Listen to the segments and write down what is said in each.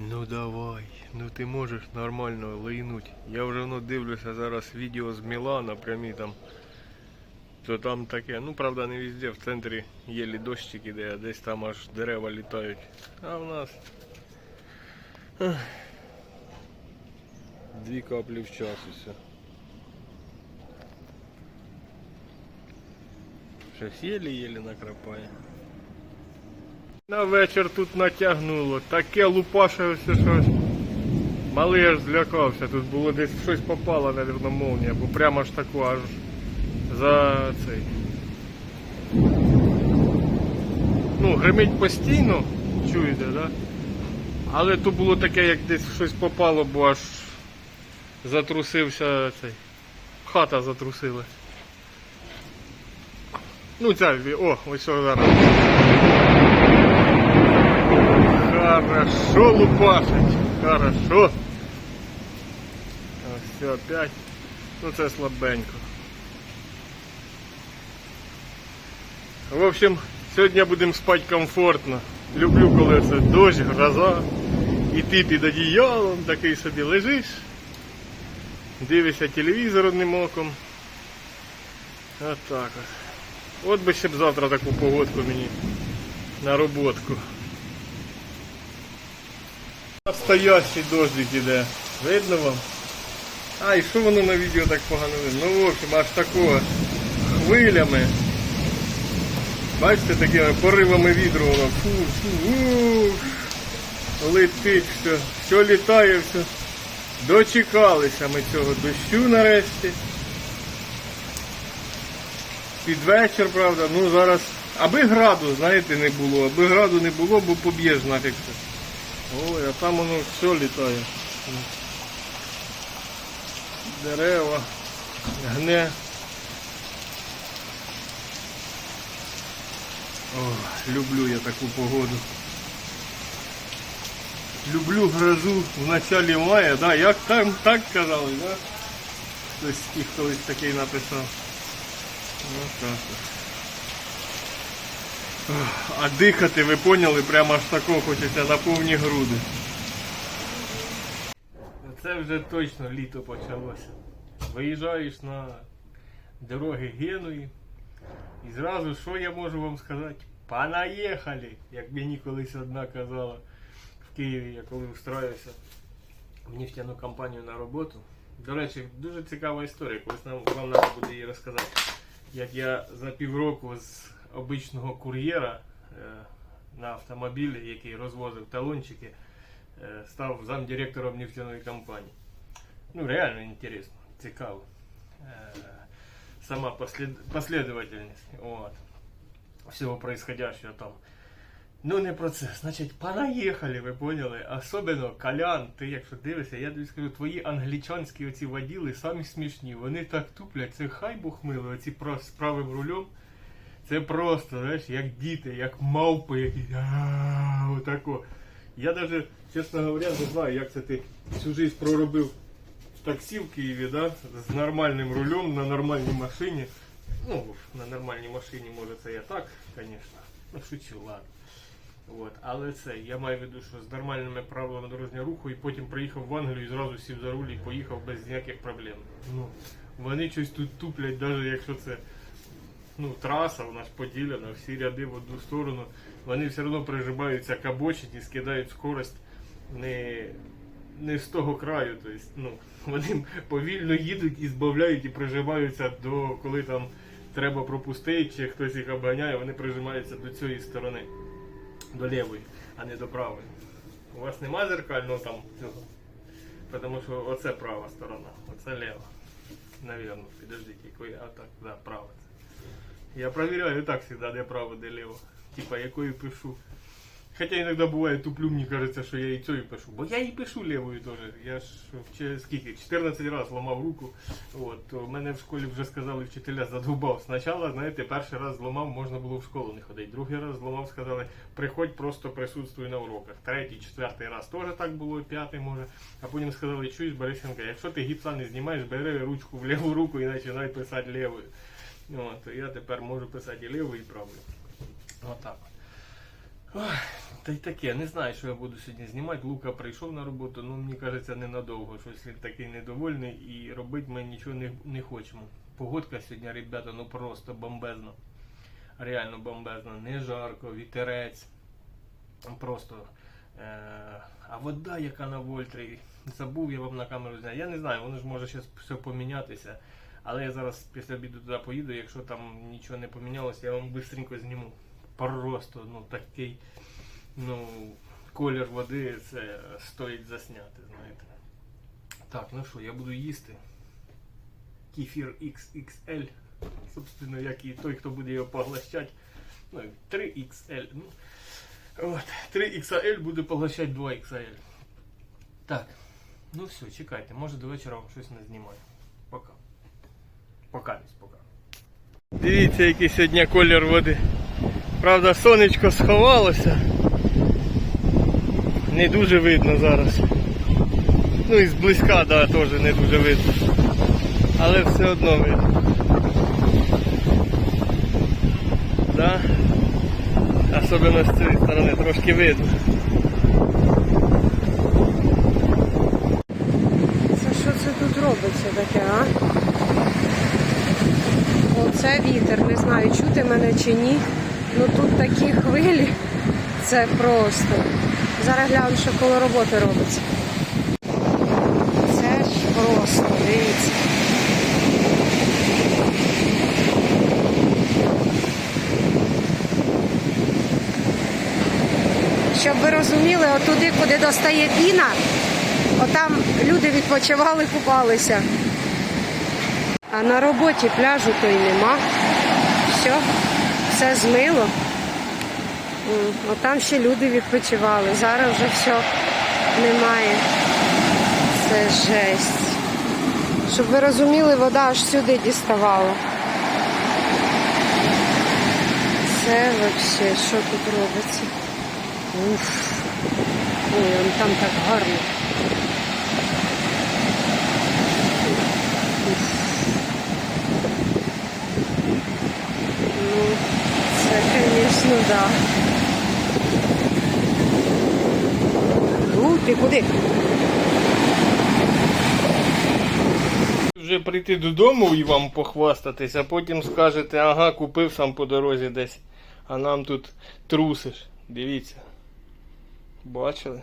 Ну давай, ну ти можеш нормально лайнуть. Я вже ну, дивлюся зараз відео з Мілана, прямі там. То там таке, ну правда не везде, в центрі єлі дощик іде, а десь там аж дерева літають. А в нас. ех, Дві каплі в час і все. Щось єлі-єлі накрапає. На вечір тут натягнуло. Таке лупашилося щось. Малий аж злякався. Тут було десь щось попало, навірно, молнія, бо прямо аж таку аж за цей. Ну, гримить постійно, чуєте, да? Але то було таке, як десь щось попало, бо аж затрусився цей. Хата затрусилась. Ну ця, о, ось зараз. Хорошо лупашить. Хорошо. А, все, опять. Ну це слабенько. В общем, сьогодні будемо спати комфортно. Люблю, коли це дощ, гроза. І ти під одіялом такий собі лежиш. Дивишся телевізор одним оком. От так от. От би ще б завтра таку погодку мені на роботку. Настоящий дождик іде. Видно вам? А, і що воно на відео так погано видно? Ну, в общем, аж такого хвилями. Бачите, такими поривами вітру воно. Фу, фу, ух, летить все, все літає, все. Дочекалися ми цього дощу нарешті. Під вечір, правда, ну зараз. Аби граду, знаєте, не було, аби граду не було, бо поб'єш нафіг це. Ой, а там воно все літає. Дерева, гне. О, люблю я таку погоду. Люблю грозу в началі мая, да, як там так казали, да? Хтось тих такий написав. Ну так. А дихати, ви поняли, прямо аж тако хочеться на повні груди. Це вже точно літо почалося. Виїжджаєш на дороги Генуї. І зразу, що я можу вам сказати? Понаїхали! Як мені колись одна казала в Києві, я коли устроївся в нефтяну компанію на роботу. До речі, дуже цікава історія, колись нам вам треба буде її розказати. Як я за півроку з обичного кур'єра е, на автомобілі, який розвозив талончики, е, став замдиректором нефтяної компанії. Ну, реально інтересно, цікаво. Е, Сама послед... последовательность вот, всего происходящего там. Ну не про це. Значить, понаїхали, ви поняли. Особливо Колян, ти якщо дивишся, я тобі скажу, твої англічанські оці воділи самі смішні. Вони так туплять, це хай бухмили, оці з правим рулем. Це просто, знаєш, як діти, як мавпи якісь. Отако. Я навіть, чесно говоря, не знаю, як це ти всю жизнь проробив таксі в Києві, да? з нормальним рулем на нормальній машині. Ну, на нормальній машині, може, це я так, звісно. Ну, шучу, ладно. От. Але це, я маю в виду, що з нормальними правилами дорожнього руху і потім приїхав в Англію і зразу сів за руль і поїхав без ніяких проблем. Ну, вони щось тут туплять, навіть якщо це ну, траса у нас поділена, всі ряди в одну сторону, вони все одно прижимаються к обочині, скидають скорость не, не з того краю. Тобто, ну, вони повільно їдуть і збавляють і прижимаються до коли там треба пропустити, чи хтось їх обганяє, вони прижимаються до цієї сторони, до лівої, а не до правої. У вас нема зеркального там цього? Тому що оце права сторона, оце лева. Навірно, підождіть, якої, а так, да, права. Я проверяю так всегда, де право, де лево. Типа, якою пишу. Хотя иногда бывает туплю, мне кажется, что я и цю пишу. Бо я і пишу левою тоже. Я ж через скільки, 14 раз ламав руку. От, то мене в школі вже сказали вчителя задовбав. Спочатку, знаєте, перший раз зламав, можна було в школу не ходити. Другий раз зламав, сказали, приходь, просто присутствуй на уроках. Третій, четвертий раз теж так було, п'ятий може. А потім сказали, чуєш, Борисенко, якщо ти гіпса не знімаєш, бери ручку в ліву руку і починай писати лівою. От, я тепер можу писати і лівою, і правою. Отак. Ой, Та й таке, не знаю, що я буду сьогодні знімати. Лука прийшов на роботу, ну мені кажеться, ненадовго. Щось він такий недовольний і робити ми нічого не, не хочемо. Погодка сьогодні, ребята, ну просто бомбезна. Реально бомбезна. Не жарко, вітерець. Просто. Е- а вода, яка на вольтрі, забув я вам на камеру зняти. Я не знаю, воно ж може зараз все помінятися. Але я зараз після обіду туди поїду, якщо там нічого не помінялося, я вам швидко зніму. Просто ну такий ну, колір води це стоїть засняти, знаєте. Так, ну що, я буду їсти. Кефір XXL. Собственно, як і той, хто буде його поглощати. Ну, 3XL. Ну, от, 3XL буде поглощати 2XL. Так, ну все, чекайте, може до вечора вам щось не знімаю. Пока. Пока, десь пока. Дивіться, який сьогодні колір води. Правда, сонечко сховалося. Не дуже видно зараз. Ну і зблизька, да, теж не дуже видно. Але все одно видно. Да? Особливо з цієї сторони трошки видно. Це що це тут робиться таке, а? Оце вітер, не знаю, чути мене чи ні. Ну тут такі хвилі. Це просто. Зараз гляну, що коло роботи робиться. Це ж просто, дивіться. Щоб ви розуміли, отуди, куди достає піна, отам люди відпочивали, купалися. А на роботі пляжу то й нема. Все, все змило. М, Отам ще люди відпочивали. Зараз вже все немає. Це жесть. Щоб ви розуміли, вода аж сюди діставала. Це взагалі, що тут робиться? Уф. Ой, там так гарно. Уф. Ну, це, звісно, да. Ну, ти куди? Вже прийти додому і вам похвастатись, а потім скажете, ага, купив сам по дорозі десь, а нам тут трусиш. Дивіться. Бачили?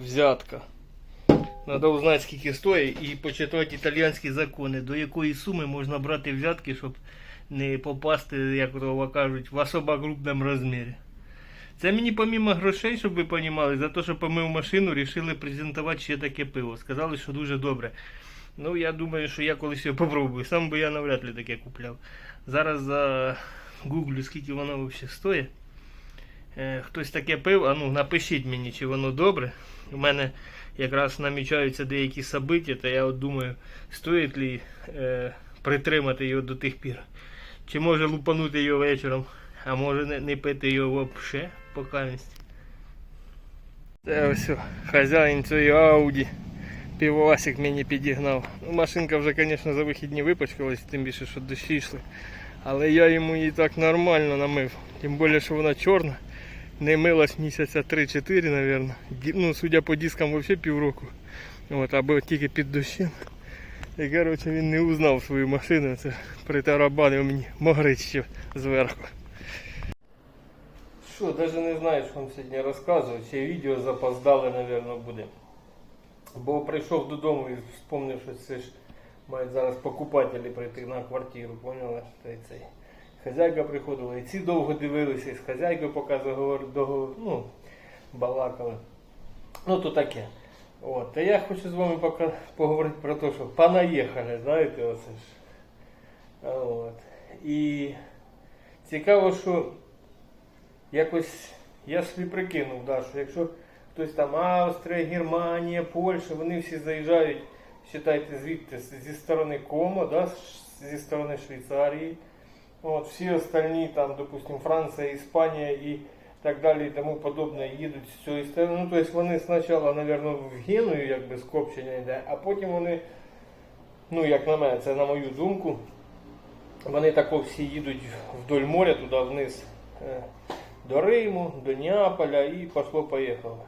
Взятка. Надо узнати, скільки стоїть і почитати італійські закони, до якої суми можна брати взятки, щоб не попасти, як то кажуть, в особо крупному розмірі. Це мені помімо грошей, щоб ви розуміли, за те, що помив машину, рішили презентувати ще таке пиво. Сказали, що дуже добре. Ну, я думаю, що я колись його попробую. Сам би я навряд ли таке купляв. Зараз за гуглю, скільки воно взагалі стоїть. Е, хтось таке пив, а ну напишіть мені, чи воно добре. У мене якраз намічаються деякі собиття, та я от думаю, стоїть ли е, притримати його до тих пір. Чи може лупанути його вечором, а може не, не пити його взагалі покамість. Це ось хазяїн цієї Ауді. Півасик мені підігнав. Ну, машинка вже, звісно, за вихідні випачкалась, тим більше, що дощі йшли. Але я йому її так нормально намив. Тим більше, що вона чорна. Не милась місяця 3-4, мабуть. Ну, судя по дискам, взагалі півроку. От, або тільки під дощем. І коротше він не узнав свою машину, це притарабанив мені могрич ще зверху. Що, навіть не знаю, що вам сьогодні розказувати. Ще відео запоздали, мабуть, буде. Бо прийшов додому і вспомнив, що це ж мають зараз покупателі прийти на квартиру, поняли? Що це. Хазяйка приходила, і ці довго дивилися, і з хазяйкою поки заговор, ну, балакали. Ну, то таке. От. Та я хочу з вами пока поговорити про те, що понаїхали, знаєте, оце ж. От. І цікаво, що якось я собі прикинув, да, що якщо хтось там Австрія, Германія, Польща, вони всі заїжджають, вважайте, звідти зі сторони Комо, да, зі сторони Швейцарії. От, всі остальні, там, допустим, Франція, Іспанія і так далі і тому подобне їдуть з цієї сторони. Ну, тобто вони спочатку, мабуть, в Геную якби скопчення йде, а потім вони, ну як на мене, це на мою думку, вони тако всі їдуть вдоль моря туди вниз, е, до Риму, до Неаполя і пошло-поїхало.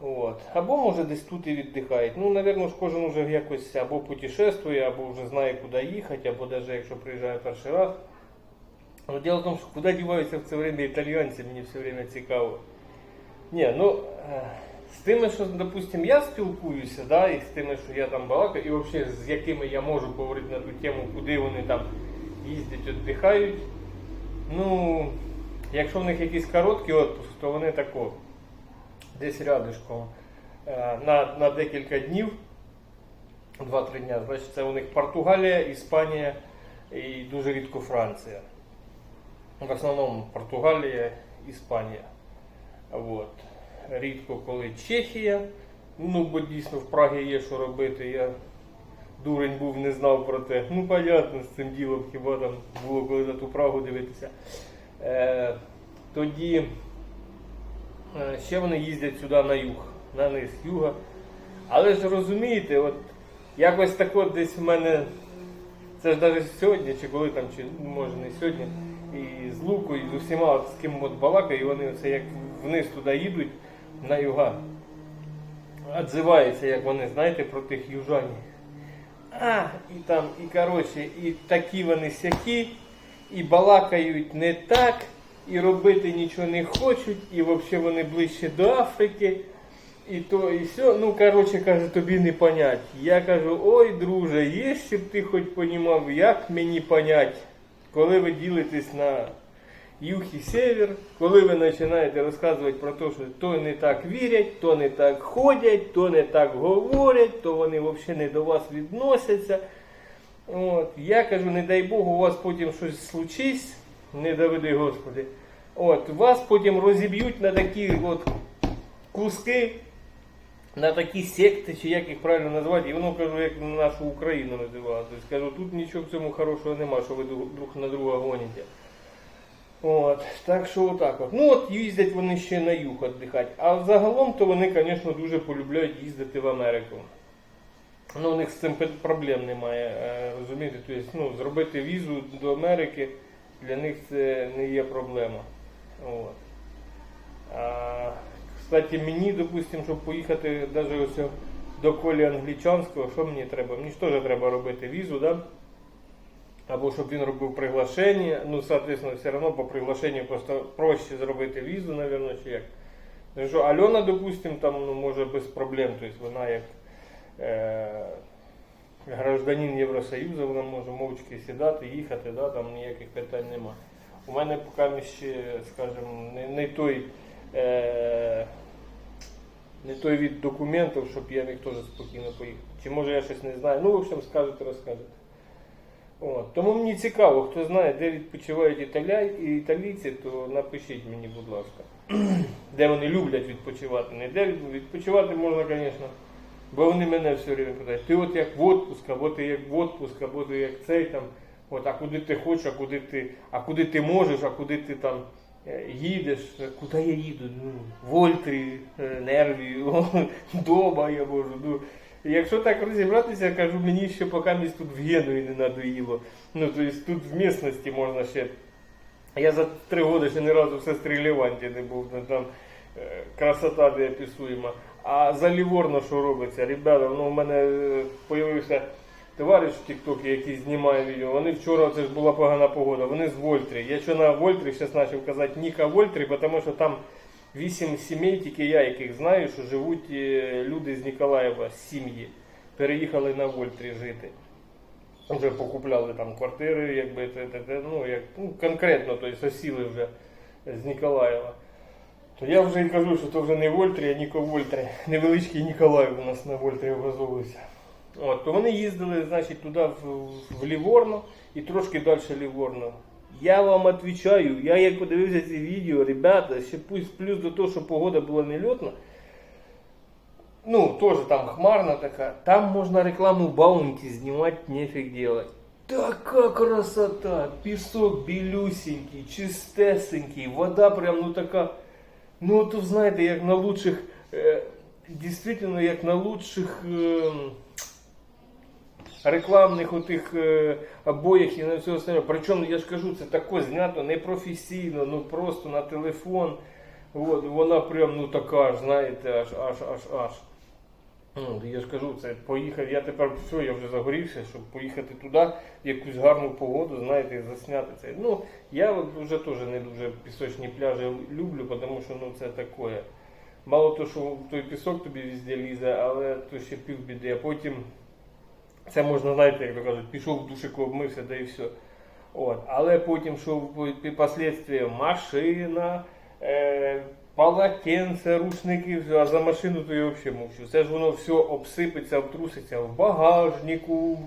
От. Або може десь тут і віддихають. Ну, напевно, кожен вже якось або путешествує, або вже знає, куди їхати, або навіть якщо приїжджає перший раз. Но дело в том, что куда деваются в це время італійці, мені все время цікаво. Ні, ну з тими, що, допустим, я спілкуюся, да, і з тими, що я там балакаю, і взагалі з якими я можу поговорити на ту тему, куди вони там їздять, віддихають. Ну, якщо в них якийсь короткий відпуск, то вони тако, десь рядышком, е, на, на декілька днів, 2-3 дня, значить це у них Португалія, Іспанія і дуже рідко Франція. В основному Португалія, Іспанія. От. Рідко коли Чехія. Ну, бо дійсно в Прагі є що робити. Я дурень був, не знав про те. Ну, понятно, з цим ділом хіба там було коли на ту Прагу дивитися. Е, тоді е, ще вони їздять сюди на юг, на низ юга. Але ж розумієте, от якось так от десь в мене це ж навіть сьогодні, чи коли там, чи ну, може не сьогодні, і з Лукою, і з усіма з ким от балакаю, і вони оце як вниз туди їдуть на юга. Отзиваються, як вони, знаєте, про тих южанів. А, і там, і коротше, і такі вони сякі, і балакають не так, і робити нічого не хочуть, і взагалі вони ближче до Африки. І то, і все, ну, коротше, каже, тобі не понять. Я кажу, ой, друже, якщо б ти хоч понімав, як мені понять, коли ви ділитесь на юг і север, коли ви починаєте розказувати про те, що то не так вірять, то не так ходять, то не так говорять, то вони взагалі не до вас відносяться. От, я кажу, не дай Бог, у вас потім щось случись, не доведи Господи. От, вас потім розіб'ють на такі от куски, на такі секти, чи як їх правильно назвати, і воно кажу, як на нашу Україну називали. Тобто тут нічого в цьому хорошого нема, що ви друг на друга гоніте. От, так що отак от. Ну от їздять вони ще на юг віддихати. А взагалом то вони, звісно, дуже полюбляють їздити в Америку. Ну, у них з цим проблем немає, е, розумієте? Тобто, ну, зробити візу до Америки для них це не є проблема. От. А, кстати, мені, допустим, щоб поїхати навіть ось до колі англічанського, що мені треба? Мені ж теж треба робити візу, да? Або щоб він робив приглашення. Ну, соответственно, все одно по приглашенню просто проще зробити візу, напевно, чи як. Тому що Альона, допустим, там ну, може без проблем, тобто вона як е, гражданин Євросоюзу, вона може мовчки сідати, їхати, да, там ніяких питань нема. У мене поки ще, скажімо, не, не той. Е, не той від документів, щоб я міг теж спокійно поїхати. Чи може я щось не знаю. Ну, в общем, скажете, розкажете. От. Тому мені цікаво, хто знає, де відпочивають італя... італійці, то напишіть мені, будь ласка. де вони люблять відпочивати. Не де відпочивати можна, звісно. Бо вони мене все время питають, ти от як в отпуск, або ти як в отпуск, або ти як цей там. От, а куди ти хочеш, а куди ти, а куди ти можеш, а куди ти там їдеш, Е, куди я їду? Ну, Вольтрі, е, Нерві, дома я можу. Ну, якщо так розібратися, я кажу, мені ще поки місць тут в Генуї не надоїло. Ну, тобто тут в місності можна ще. Я за три роки ще ні разу в сестрі не був, ну, там е, красота неописуєма. А за Ліворно що робиться? Ребята, ну, у мене е, появився товариш в Тіктокі, який знімає відео. Вони вчора, це ж була погана погода, вони з Вольтрі. Я що на Вольтрі зараз почав казати Ніка Вольтрі, тому що там вісім сімей, тільки я яких знаю, що живуть е, люди з Ніколаєва, з сім'ї. Переїхали на Вольтрі жити. Вже покупляли там квартири, якби те, те, те, ну, як, ну, конкретно, тобто осіли вже з Ніколаєва. То я вже і кажу, що то вже не Вольтрі, а Ніко Вольтрі. Невеличкий Ніколаїв у нас на Вольтрі образовується. От, то вони їздили, значить, туди в, в Ліворно і трошки далі Ліворно. Я вам відповідаю, я як подивився ці відео, ребята, ще плюс до того, що погода була нельотна, ну, теж там хмарна така, там можна рекламу баунті знімати, нефіг делать. Така красота, пісок білюсінький, чистесенький, вода прям ну така, ну то знаєте, як на лучших, е, дійсно, як на лучших, е, рекламних отих е, обоях і на все остальне. Причому я ж кажу, це тако знято непрофесійно, ну просто на телефон. От, вона прям ну така ж, знаєте, аж аж аж аж. Ну, я ж кажу, це поїхав. Я тепер все, я вже загорівся, щоб поїхати туди, якусь гарну погоду, знаєте, і засняти це. Ну, я от вже теж не дуже пісочні пляжі люблю, тому що ну це таке. Мало того, що той пісок тобі везде лізе, але то ще півбіди. А потім це можна, знаєте, як то кажуть, пішов в душику, обмився, да і все. От. Але потім, що в последствия машина, е, полотенце, рушники, все, а за машину то я взагалі мовчу. Це ж воно все обсипеться, обтруситься в багажнику,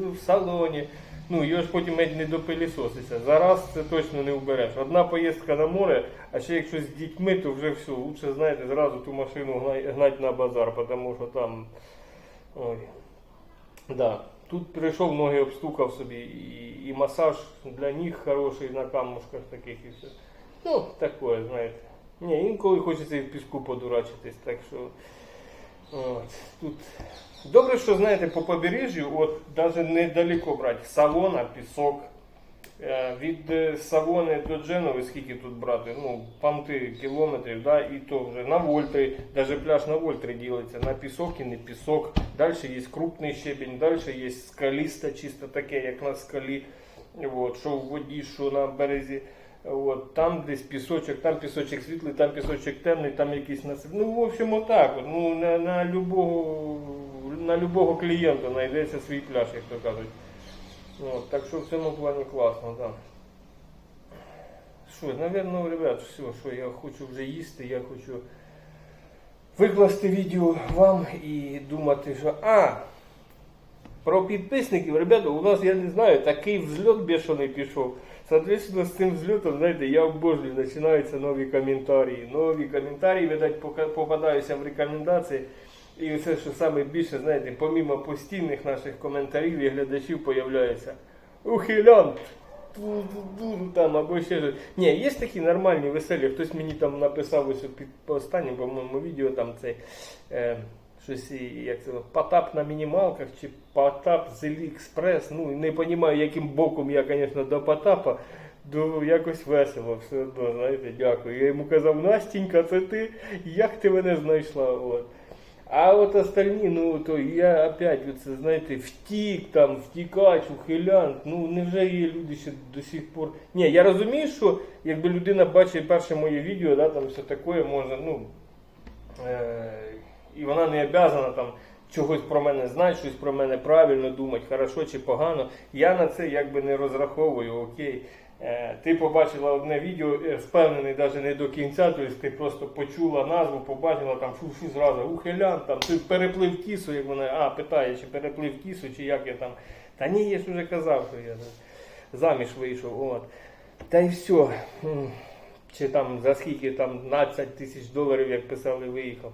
в- салоні. Ну, його ж потім не допилісоситься. Зараз це точно не вбереш. Одна поїздка на море, а ще якщо з дітьми, то вже все. Лучше, знаєте, зразу ту машину гнать на базар, тому що там. Ой. Да. Тут прийшов, ноги обстукав собі, і, і масаж для ніг хороший на камушках таких і все. Ну, таке, знаєте. Ні, інколи хочеться і в піску подурачитись, так що. От, тут. Добре, що знаєте, по побережжю, от навіть недалеко брати, салона, пісок. Е, Від е, Савони до Дженови, скільки тут брати? Ну, панти кілометрів, да, і то вже на Вольтри, навіть пляж на Вольтри ділиться, на пісок і не пісок. Далі є крупний щебень, далі є скаліста, чисто таке, як на скалі, от, що в воді, що на березі. От, там десь пісочок, там пісочок світлий, там пісочок темний, там якийсь насип. Ну, в общем, отак. От, ну, на, на, любого, на любого клієнта знайдеться свій пляж, як то кажуть. От, так що в цьому плані класно, так. Що, напевно, ребят, все, що я хочу вже їсти, я хочу викласти відео вам і думати, що а, про підписників, ребята, у нас, я не знаю, такий взльот бешений пішов. Соответственно, з цим взльотом, знаєте, я обожнюю, починаються нові коментарі. Нові коментарі, видать, попадаються в рекомендації. І все, що саме більше, знаєте, помімо постійних наших коментарів і глядачів появляється ухилянт. Там або ще щось. Ні, є такі нормальні, веселі. Хтось мені там написав ось під останнім, по-моєму, відео там цей е, щось, як це, Потап на мінімалках чи Потап з Аліекспрес. Ну, не розумію, яким боком я, звісно, до Потапа. До якось весело, все одно, знаєте, дякую. Я йому казав, Настінька, це ти, як ти мене знайшла? От. А от остальні, ну то я опять, оце, знаєте, втік там, втікач, ухилянт. Ну невже є люди ще до сих пор. Ні, я розумію, що якби людина бачить перше моє відео, да, там все таке, можна, ну. Е- і вона не обязана там чогось про мене знати, щось про мене правильно думати, хорошо чи погано. Я на це якби не розраховую, окей. Е, Ти побачила одне відео, е, впевнений навіть не до кінця, тобто ти просто почула назву, побачила там фу-фу зразу, ухилян, там ти переплив кісу, як вона, а, питає, чи переплив кісу, чи як я там. Та ні, я ж вже казав, що я заміж вийшов. От. Та й все. Чи там за скільки там 12 тисяч доларів, як писали, виїхав.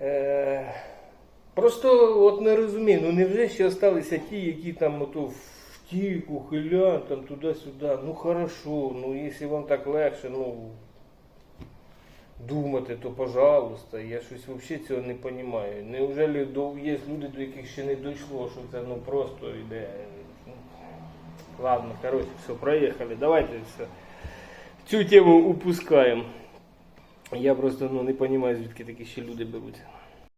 Е, просто от не розумію, ну невже ще залишилися ті, які там ото втік, ухилян, там туди-сюди. Ну хорошо, ну якщо вам так легше, ну думати, то пожалуйста. Я щось взагалі цього не розумію. Неужели є люди, до яких ще не дійшло, що це ну просто йде. Ладно, коротше, все, проїхали. Давайте все. Цю тему упускаємо. Я просто ну, не розумію, звідки такі ще люди беруть.